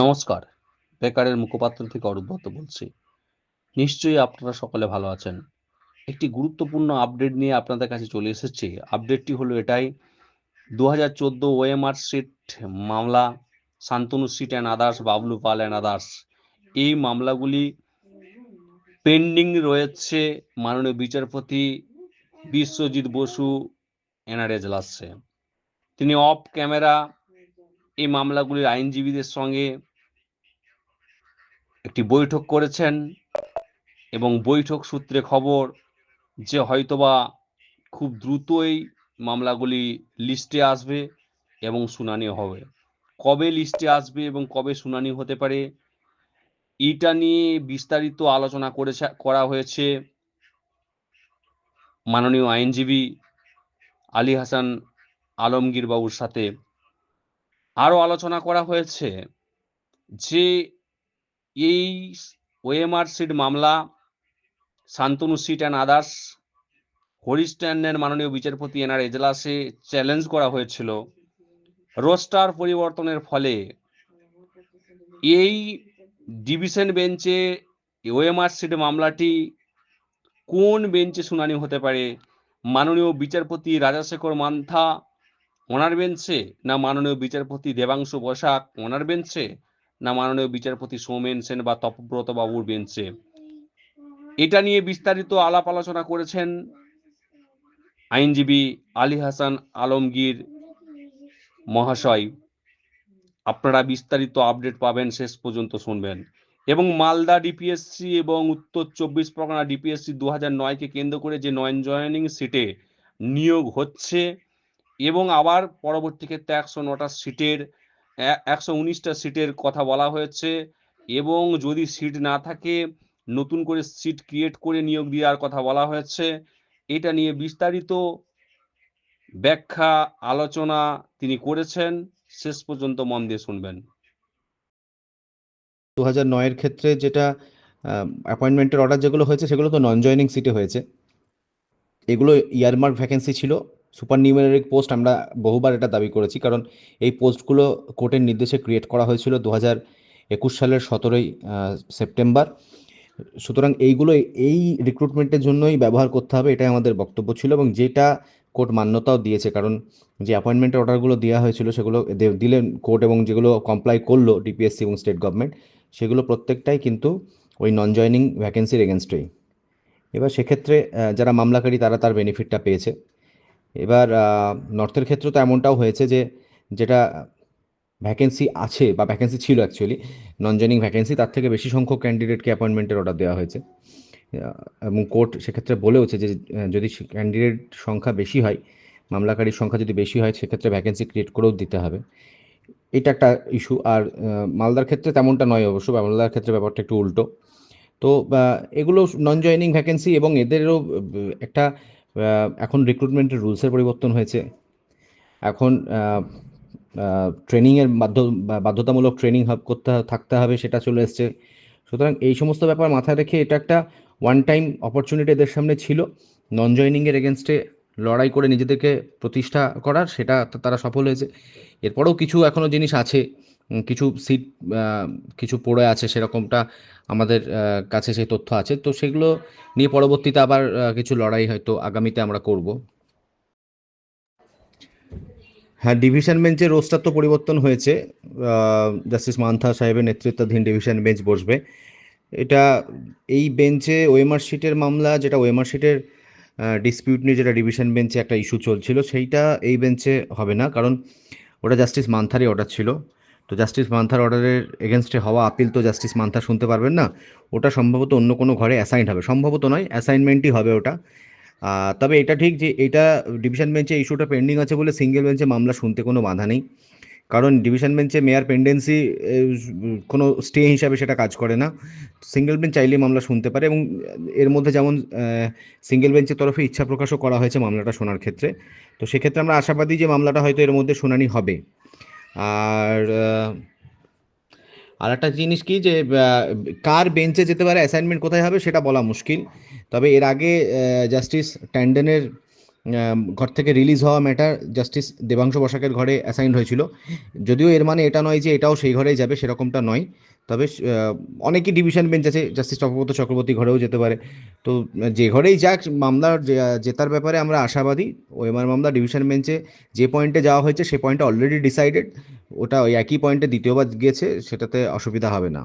নমস্কার। বেকারের মুখপাত্র থেকে অরূপ বলছি। নিশ্চয়ই আপনারা সকলে ভালো আছেন। একটি গুরুত্বপূর্ণ আপডেট নিয়ে আপনাদের কাছে চলে এসেছি। আপডেটটি হলো এটাই। দু হাজার চোদ্দ ওএমআর সিট মামলা, Shantanu Sit and others Bablu Pal and others এই মামলাগুলি পেন্ডিং রয়েছে মাননীয় বিচারপতি বিশ্বজিৎ বসু এনার এজলাসে তিনি অফ ক্যামেরা এই মামলাগুলির আইনজীবীদের সঙ্গে একটি বৈঠক করেছেন এবং বৈঠক সূত্রে খবর যে হয়তোবা খুব দ্রুতই মামলাগুলি লিস্টে আসবে এবং শুনানি হবে। কবে লিস্টে আসবে এবং কবে শুনানি হতে পারে, এটা নিয়ে বিস্তারিত আলোচনা করেছে, করা হয়েছে মাননীয় আইনজীবী আলী হাসান আলমগীর বাবুর সাথে আরও আলোচনা করা হয়েছে যে এই ওএমআর সিট মামলা, শান্তনু সিট অ্যান্ড আদার্স হরিস্ট্যান্ডের মাননীয় বিচারপতি এনার এজলাসে চ্যালেঞ্জ করা হয়েছিল। রোস্টার পরিবর্তনের ফলে এই ডিভিশন বেঞ্চে ওএমআর সিট মামলাটি কোন বেঞ্চে শুনানি হতে পারে? মাননীয় বিচারপতি রাজাশেখর মান্থা ওনার বেঞ্চে না মাননীয় বিচারপতি দেবাংশু বসাক, ওনার বেঞ্চে না মাননীয় বিচারপতি সৌমেন সেন বা তপব্রত বাবুর বেঞ্চে? এটা নিয়ে বিস্তারিত আলাপ আলোচনা করেছেন আইনজীবী আলী হাসান আলমগীর মহাশয়। আপনারা বিস্তারিত আপডেট পাবেন, শেষ পর্যন্ত শুনবেন। এবং মালদা ডিপিএসসি এবং উত্তর চব্বিশ পরগনা ডিপিএসসি দু হাজার নয়কে কেন্দ্র করে যে নন জয়নিং সিটে নিয়োগ হচ্ছে এবং আবার পরবর্তী ক্ষেত্রে একশো নটা সিটের একশো উনিশটা সিটের কথা বলা হয়েছে। এবং যদি সিট না থাকে, নতুন করে সিট ক্রিয়েট করে নিয়োগ দেওয়ার কথা বলা হয়েছে। এটা নিয়ে বিস্তারিত ব্যাখ্যা, আলোচনা তিনি করেছেন। শেষ পর্যন্ত মন দিয়ে শুনবেন। দু হাজার নয়ের ক্ষেত্রে যেটা অ্যাপয়েন্টমেন্টের অর্ডার যেগুলো হয়েছে, সেগুলো তো নন জয়নিং সিটে হয়েছে। এগুলো ইয়ারমার্ক ভ্যাকেন্সি ছিল। সুপার নিউমেরিক পোস্ট আমরা বহুবার এটা দাবি করেছি, কারণ এই পোস্টগুলো কোর্টের নির্দেশে ক্রিয়েট করা হয়েছিল দু হাজার একুশ সালের সতেরোই সেপ্টেম্বর। সুতরাং এইগুলো এই রিক্রুটমেন্টের জন্যই ব্যবহার করতে হবে, এটাই আমাদের বক্তব্য ছিল এবং যেটা কোর্ট মান্যতাও দিয়েছে, কারণ যে অ্যাপয়েন্টমেন্টের অর্ডারগুলো দেওয়া হয়েছিল সেগুলো দিলেন কোর্ট এবং যেগুলো কমপ্লাই করল ডিপিএসসি এবং স্টেট গভর্নমেন্ট সেগুলো প্রত্যেকটাই কিন্তু ওই নন জয়নিং ভ্যাকেন্সির এগেনস্টেই এবার সেক্ষেত্রে যারা মামলাকারী তারা তার বেনিফিটটা পেয়েছে। এবার নর্থের ক্ষেত্রে তো এমনটাও হয়েছে যে, যেটা ভ্যাকেন্সি আছে বা ভ্যাকেন্সি ছিল অ্যাকচুয়ালি নন জয়নিং ভ্যাকেন্সি তার থেকে বেশি সংখ্যক ক্যান্ডিডেটকে অ্যাপয়েন্টমেন্টের অর্ডার দেওয়া হয়েছে। এবং কোর্ট সেক্ষেত্রে বলেওছে যে যদি ক্যান্ডিডেট সংখ্যা বেশি হয়, মামলাকারীর সংখ্যা যদি বেশি হয়, সেক্ষেত্রে ভ্যাকেন্সি ক্রিয়েট করেও দিতে হবে। এটা একটা ইস্যু আর মালদার ক্ষেত্রে তেমনটা নয় অবশ্য মালদার ক্ষেত্রে ব্যাপারটা একটু উল্টো। তো এগুলো নন জয়নিং ভ্যাকেন্সি এবং এদেরও একটা এখন রিক্রুটমেন্টের রুলসের পরিবর্তন হয়েছে। এখন ট্রেনিংয়ের মাধ্যম বাধ্যতামূলক ট্রেনিং করতে, থাকতে হবে, সেটা চলে এসছে। সুতরাং এই সমস্ত ব্যাপার মাথায় রেখে এটা একটা ওয়ান টাইম অপরচুনিটি এদের সামনে ছিল। নন জয়নিংয়ের এগেনস্টে লড়াই করে নিজেদেরকে প্রতিষ্ঠা করার, সেটা তারা সফল হয়েছে। এরপরেও কিছু এখনও জিনিস আছে। কিছু সিট কিছু পড়ে আছে সেরকমটা আমাদের কাছে সেই তথ্য আছে। তো সেগুলো নিয়ে পরবর্তীতে আবার কিছু লড়াই হয়তো আগামীতে আমরা করব। হ্যাঁ ডিভিশন বেঞ্চের রোস্টার তো পরিবর্তন হয়েছে। জাস্টিস মান্থা সাহেবের নেতৃত্বাধীন ডিভিশন বেঞ্চ বসবে। এটা, এই বেঞ্চে ওয়েমার শিটের মামলা, যেটা ওয়েমার শিটের ডিসপিউট নিয়ে যেটা ডিভিশন বেঞ্চে একটা ইস্যু চলছিল, সেইটা এই বেঞ্চে হবে না। কারণ ওটা জাস্টিস মান্থারই অর্ডার ছিল। তো জাস্টিস মান্থার অর্ডারের এগেনস্টে হওয়া আপিল তো জাস্টিস মান্থা শুনতে পারবেন না। ওটা সম্ভবত অন্য কোনো ঘরে অ্যাসাইন হবে। সম্ভবত নয় অ্যাসাইনমেন্টই হবে ওটা। তবে এটা ঠিক যে এটা ডিভিশন বেঞ্চে ইস্যুটা পেন্ডিং আছে বলে সিঙ্গেল বেঞ্চে মামলা শুনতে কোনো বাধা নেই। কারণ ডিভিশন বেঞ্চে মেয়ার পেন্ডেন্সি কোনো স্টে হিসাবে সেটা কাজ করে না। সিঙ্গেল বেঞ্চ চাইলে মামলা শুনতে পারে এবং এর মধ্যে যেমন সিঙ্গেল বেঞ্চের তরফে ইচ্ছা প্রকাশও করা হয়েছে মামলাটা শোনার ক্ষেত্রে। তো সেক্ষেত্রে আমরা আশাবাদী যে মামলাটা হয়তো এর মধ্যে শুনানি হবে। আর আর একটা জিনিস কি যে কার বেঞ্চে যেতে পারে অ্যাসাইনমেন্ট কোথায় হবে সেটা বলা মুশকিল। তবে এর আগে জাস্টিস ট্যান্ডেনের ঘর থেকে রিলিজ হওয়া ম্যাটার জাস্টিস দেবাংশ বসাকের ঘরে অ্যাসাইন হয়েছিল। যদিও এর মানে এটা নয় যে এটাও সেই ঘরেই যাবে, সেরকমটা নয়। তবে অনেকই ডিভিশন বেঞ্চ আছে। জাস্টিস চক্রবর্ত চক্রবর্তী ঘরেও যেতে পারে। তো, যে ঘরেই যাক, মামলা জেতার ব্যাপারে আমরা আশাবাদী। ওএমআর মামলা ডিভিশন বেঞ্চে যে পয়েন্টে যাওয়া হয়েছে, সে পয়েন্টটা অলরেডি ডিসাইডেড ওটা ওই একই পয়েন্টে দ্বিতীয়বার গিয়েছে, সেটাতে অসুবিধা হবে না।